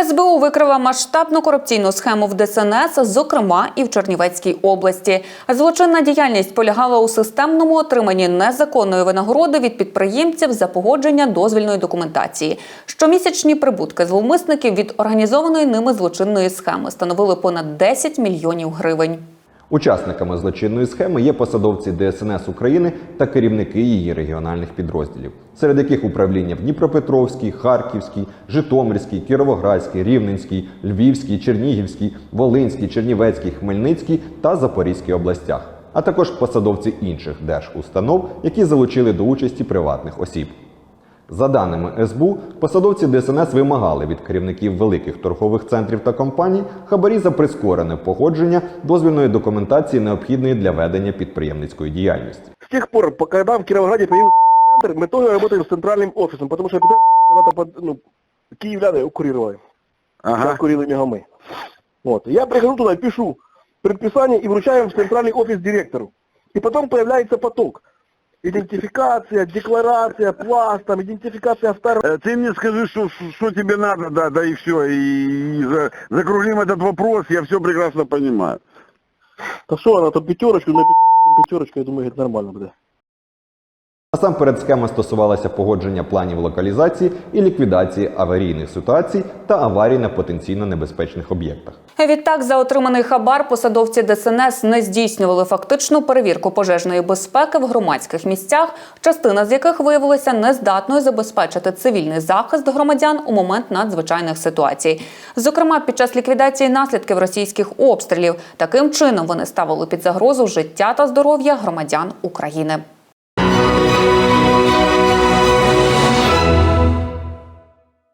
СБУ викрила масштабну корупційну схему в ДСНС, зокрема і в Чернівецькій області. Злочинна діяльність полягала у системному отриманні незаконної винагороди від підприємців за погодження дозвільної документації. Щомісячні прибутки зловмисників від організованої ними злочинної схеми становили понад 10 мільйонів гривень. Учасниками злочинної схеми є посадовці ДСНС України та керівники її регіональних підрозділів, серед яких управління в Дніпропетровській, Харківській, Житомирській, Кіровоградській, Рівненській, Львівській, Чернігівській, Волинській, Чернівецькій, Хмельницькій та Запорізькій областях, а також посадовці інших держустанов, які залучили до участі приватних осіб. За даними СБУ, посадовці ДСНС вимагали від керівників великих торгових центрів та компаній хабарі за прискорене погодження дозвільної документації, необхідної для ведення підприємницької діяльності. С тех пор, по- когда в Кировограде появился эпицентр, мы тоже работаем с центральным офисом, потому что эпицентр был когда-то под, ну, киевляне курировали. Ага. Курили мега мы. Вот. Я прихожу туда, пишу предписание и вручаем в центральный офис директору. И потом появляется поток. Идентификация, декларация, пласт, там, идентификация вторая. Э, Ты мне скажи, что, что тебе надо, да, да и все. И, и за- закруглим этот вопрос, я все прекрасно понимаю. Да что она, там пятерочку, на эпицентре пятерочка, я думаю, это нормально будет. Насамперед схема стосувалася погодження планів локалізації і ліквідації аварійних ситуацій та аварій на потенційно небезпечних об'єктах. Відтак, за отриманий хабар посадовці ДСНС не здійснювали фактичну перевірку пожежної безпеки в громадських місцях, частина з яких виявилася нездатною забезпечити цивільний захист громадян у момент надзвичайних ситуацій. Зокрема, під час ліквідації наслідків російських обстрілів таким чином вони ставили під загрозу життя та здоров'я громадян України.